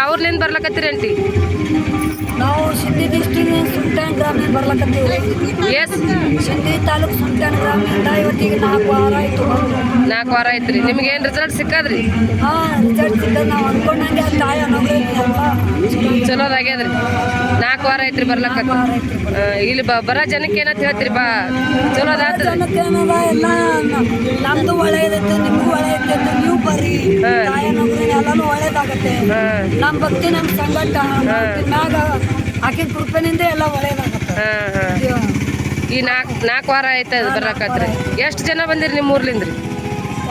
ಯಾವ್ರಲಿಂದ ಬರ್ಲಕತ್ತೀರಿ ಅಂಟಿ ನಾವು ಸಿಂಧಿ ಡಿಸ್ಟಿಕ್ ಗ್ರಾಮೀಣ ಬರ್ಲಕತ್ತೀವಿ. ಎಸ್ ತಾಲೂಕು ಸುಂಟಾನ್ ಗ್ರಾಮದಿಂದ ಇವತ್ತಿಗೆ ನಾಲ್ಕು ವಾರ ಆಯ್ತು. ನಾಲ್ಕು ವಾರ ಐತ್ರಿ ನಿಮ್ಗೆ ಏನು ರಿಸಲ್ಟ್ ಸಿಕ್ಕದ್ರಿ? ಹಾಂ ರಿಸಲ್ಟ್ ಸಿಕ್ಕದ. ನಾವು ಅನ್ಕೊಂಡಂಗೆ ಆ ತಾಯಿ ಅನ್ನೋದು ಎಲ್ಲ ಚಲೋದಾಗ್ಯದ್ರಿ ನಾಲ್ಕು ವಾರ ಐತ್ರಿ ಬರ್ಲಕ್ಕ ಇಲ್ಲಿ ಬ ಬರೋ ಜನಕ್ಕೆ ಏನಂತ ಹೇಳ್ತೀರಿ? ಬಾ. ಚಲೋದಾಗ್ತದ್ರಿ ಜನಕ್ಕೆ ಏನದ ಎಲ್ಲ ನಮ್ಮದು ನಮ್ದು ನಿಮಗೂ ಒಳ್ಳೇದೈತೆ ಒಳ್ಳೇದಾಗತ್ತೆ ನಮ್ಮ ಭಕ್ತಿ ನಮ್ಮ ಸಂಗಟ ನಮ್ಮ ಮ್ಯಾಗ ಆಕಿನ ಕೃಪೆನಿಂದ ಎಲ್ಲ ಒಳ್ಳೇದಾಗತ್ತೆ ಇದು ಈ ನಾಲ್ಕು ನಾಲ್ಕು ವಾರ ಆಯ್ತು ಅದು ಬರ್ಲಕತ್ರಿ ಎಷ್ಟು ಜನ ಬಂದಿರಿ ನಿಮ್ಮ ಊರ್ಲಿಂದ್ರಿ?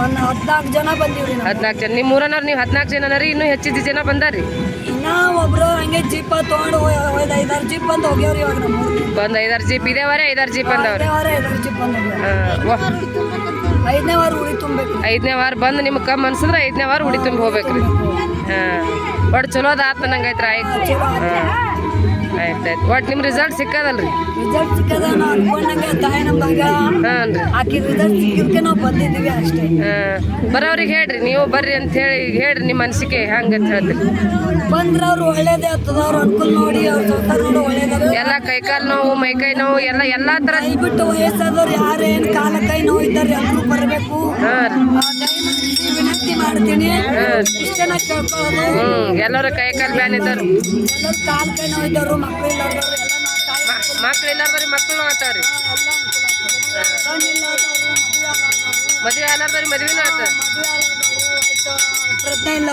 ಒಂದು ಹದಿನಾಲ್ಕು ಜನ ಬಂದಿವ್ರಿ ಹದಿನಾಲ್ಕು ಜನ. ನಿಮ್ಮ ಊರನವ್ರು ನೀವು ಹದಿನಾಲ್ಕು ಜನ ರೀ ಇನ್ನೂ ಹೆಚ್ಚಿದ ಜನ ಬಂದಾರಿ? ಇನ್ನ ಒಬ್ರು ಹಂಗೆ ಜೀಪ ತೊಗೊಂಡು ಒಂದು ಐದಾರು ಜೀಪ್ ಬಂದು ಹೋಗ್ಯಾವ್ರಿ ಇವಾಗ ನಮ್ಮ ಒಂದು ಐದಾರು ಜೀಪ್ ಇದೇವರೆ ಐದಾರು ಜೀಪ್ ಬಂದವ್ರಿ. ವಾರ ಐದಾರು ಜೀಪ್ ಐದನೇ ವಾರ ಐದನೇ ಬಂದು ನಿಮ್ಗೆ ಕಮ್ಮಿ ಅನ್ಸಿದ್ರೆ ಐದನೇ ವಾರ ಉಡಿ ತುಂಬಿ ಹೋಗ್ಬೇಕ್ರಿ. ಹಾಂ. ಒಟ್ಟು ಚಲೋದ ಆತ ನಂಗೆ ಐತ್ರಿ ಆಯ್ತು. ಹಾಂ. ಆಯ್ತು ಆಯ್ತು ಒಟ್ಟು ನಿಮ್ಮ ರಿಸಲ್ಟ್ ಸಿಕ್ಕದಲ್ರಿ? ರಿಸಲ್ಟ್ ಸಿಕ್ಕದ ನಾವು ಅನ್ಕೊಂಡಂಗೆ ತಾಯಿ ನಮ್ಮ ಭಾಗ ಹಾಂ ರೀ ಆಕಿ ರಿಸಲ್ಟ್ ಸಿಕ್ಕಿದ್ಕೆ ನಾವು ಬಂದಿದ್ದೀವಿ ಅಷ್ಟೇ. ಹಾಂ. ಬರೋರಿಗೆ ಹೇಳ್ರಿ ನೀವು ಬರ್ರಿ ಅಂತ ಹೇಳಿ ಹೇಳ್ರಿ ನಿಮ್ಮ ಅನಿಸಿಕೆ ಹಂಗೆ ಅಂತ ಹೇಳ್ತೀರಿ ಬಂದ್ರೆ ಅವ್ರು ಒಳ್ಳೇದೇ ಆಗ್ತದ ಅವ್ರು ಅನ್ಕೊಂಡು ನೋಡಿ ಅವ್ರ ಸಂಸಾರ ನೋಡಿ ಒಳ್ಳೇದಾಗ ಎಲ್ಲ ಕೈಕಾಲು ನೋವು ಮೈಕೈ ನೋವು ಎಲ್ಲ ಎಲ್ಲ ಥರ ಬಿಟ್ಟು ವಯಸ್ಸಾದವ್ರು ಯಾರೇನು ಕಾಲ ಕೈ ನೋವು ಇದ್ದಾರೆ ಎಲ್ಲರೂ ಬರಬೇಕು. ಹಾಂ ರೀ ವಿನಂತಿ ಮಾಡ್ತೀನಿ. ಇಷ್ಟನ ಕೇಳ್ಕೊಳ್ಳೋದು. ಹ್ಞೂ ಎಲ್ಲರೂ ಬ್ಯಾನ್ ಇದ್ದಾರೆ. ಎಲ್ಲರೂ ಕಾಲ ಕೈ ನೋವು ಇದ್ದವರು ಮಕ್ಕಳು ಇಲ್ಲ ಎಲ್ಲ ನಾವು ತಾಯಿ ಮಕ್ಳು ಇಲ್ಲಾರ್ದ್ರಿ ಮಕ್ಕಳು ಆತಾವ್ರಿ ಇಲ್ಲದವ್ರು ಮದುವೆ ಆಲಾರ್ದವ್ರಿ ಮದುವೆನೂ ಆತ ಪ್ರಜ್ಞೆ ಇಲ್ಲ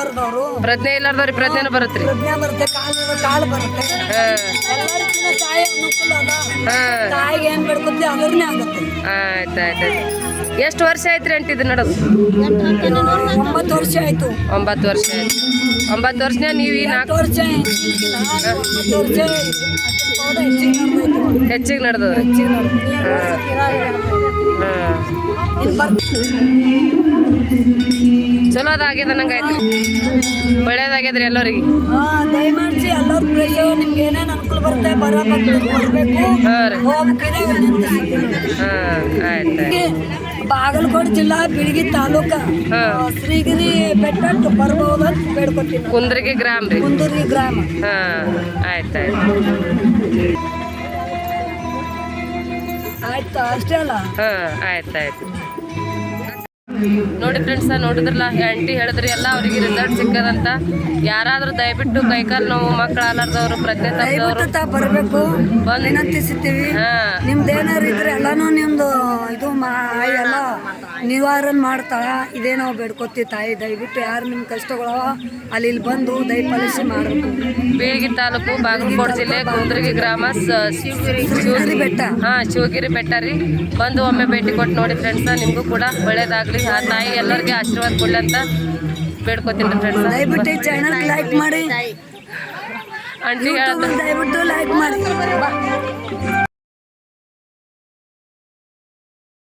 ಪ್ರಜ್ಞೆ ಇಲ್ಲಾರ್ದವ್ರಿ ಪ್ರಜ್ಞೆನೂ ಬರುತ್ರಿ ಪ್ರಜ್ಞೆ ಬರುತ್ತೆ ಕಾಲು ಕಾಲು ಬರುತ್ತೆ. ಹಾಂ. ತಾಯಿ ಅನುಕೂಲ ಅದ. ತಾಯಿಗೆ ಏನ್ ಬೇಡ್ಕೊತೀವಿ ಅದ್ರನ್ನೇ ಆಗುತ್ತೆ. ಆಯ್ತು ಆಯ್ತು. ಎಷ್ಟು ವರ್ಷ ಆಯ್ತು ರೀ ಇದು ನಡೋದು? ಒಂಬತ್ತು ವರ್ಷ ಆಯ್ತು. ಒಂಬತ್ತು ವರ್ಷ ಆಯ್ತು. ಒಂಬತ್ತು ವರ್ಷನೇ ನೀವು ಈ ನಾಲ್ಕು ವರ್ಷ ವರ್ಷ ಹೆಚ್ಚಿಗೆ ನಡೆದದ. ಹಾಂ. ಚಲೋ ಅದಾಗ್ಯದ ನಂಗೆ ಆಯ್ತು ಒಳ್ಳೇದಾಗ್ಯದ್ರಿ ಎಲ್ಲರಿಗೆ ದಯಮಾಡಿಸಿ ಎಲ್ಲರೂ ಪ್ರೇಕ್ಷ ನಿಮ್ಗೆ ಏನೇನು ಅನುಕೂಲ ಬರುತ್ತೆ ಬರ್ಬೇಕು ಹಾಂ ಆಯ್ತು ಬಾಗಲಕೋಟೆ ಜಿಲ್ಲಾ ಬಿಳಗಿ ತಾಲೂಕ. ಶ್ರೀಗಿರಿ ಬೆಟ್ಟ ಬರ್ಬೋದು ಅಂತ ಬೇಡ್ಕೊತೀನಿ. ಕುಂದ್ರಿಗೆ ಗ್ರಾಮ ರೀ. ಕುಂದೂರಿ ಗ್ರಾಮ. ಹಾಂ ಆಯ್ತು ಆಯ್ತು. ಆಯ್ತು ಅಷ್ಟೇ ಅಲ್ಲ? ಹಾಂ ಆಯ್ತು ಆಯ್ತು. ನೋಡಿ ಫ್ರೆಂಡ್ಸ್ ನೋಡಿದ್ರಲ್ಲ ಆಂಟಿ ಹೇಳಿದ್ರಿ ಎಲ್ಲ ಅವರಿಗೆ ರಿಸಲ್ಟ್ ಸಿಕ್ಕದಂತ. ಯಾರಾದರೂ ದಯವಿಟ್ಟು ಕೈಕಾಲು ನೋವು ಮಕ್ಕಳು ಆಲಾರ್ದವ್ರು ಪ್ರಜ್ಞೆ ತಪ್ಪದವರು ಬರಬೇಕು. ವಿನಂತಿಸುತ್ತೀವಿ ನಿಮ್ದು ಏನಾರು ಇದ್ರೆ ಎಲ್ಲಾನು ನಿಮ್ದು ಇದು ನಿವಾರಣೆ ಮಾಡ್ತಾಳ ಇದೇ ನಾವು ಬೇಡ್ಕೊತೀವಿ ತಾಯಿ ದಯವಿಟ್ಟು ಯಾರು ನಿಮ್ಮ ಕಷ್ಟಗಳವ ಅಲ್ಲಿ ಇಲ್ಲಿ ಬಂದು ದಯಪಾಲಿಸಿ ಮಾಡಬೇಕು. ಬೀಳಗಿ ತಾಲೂಕು ಬಾಗಲಕೋಟೆ ಜಿಲ್ಲೆ ಕುಂದ್ರಗಿ ಗ್ರಾಮ ಶಿವಗಿರಿ ಬೆಟ್ಟ. ಹಾ ಶಿವಗಿರಿ ಬೆಟ್ಟ ರೀ. ಬಂದು ಒಮ್ಮೆ ಭೇಟಿ ಕೊಟ್ಟು ನೋಡಿ ಫ್ರೆಂಡ್ಸ್ ನಿಮಗೂ ಕೂಡ ಒಳ್ಳೇದಾಗ್ಲಿ. ಆ ತಾಯಿ ಎಲ್ಲರಿಗೆ ಆಶೀರ್ವಾದ ಕೊಡ್ಲಿ ಅಂತ ಬೇಡ್ಕೊತೀನಿ ಫ್ರೆಂಡ್ಸ್ ದಯವಿಟ್ಟು ಚಾನಲ್ ಲೈಕ್ ಮಾಡಿ. ಆಂಟಿ ದಯವಿಟ್ಟು ಲೈಕ್ ಮಾಡಿ.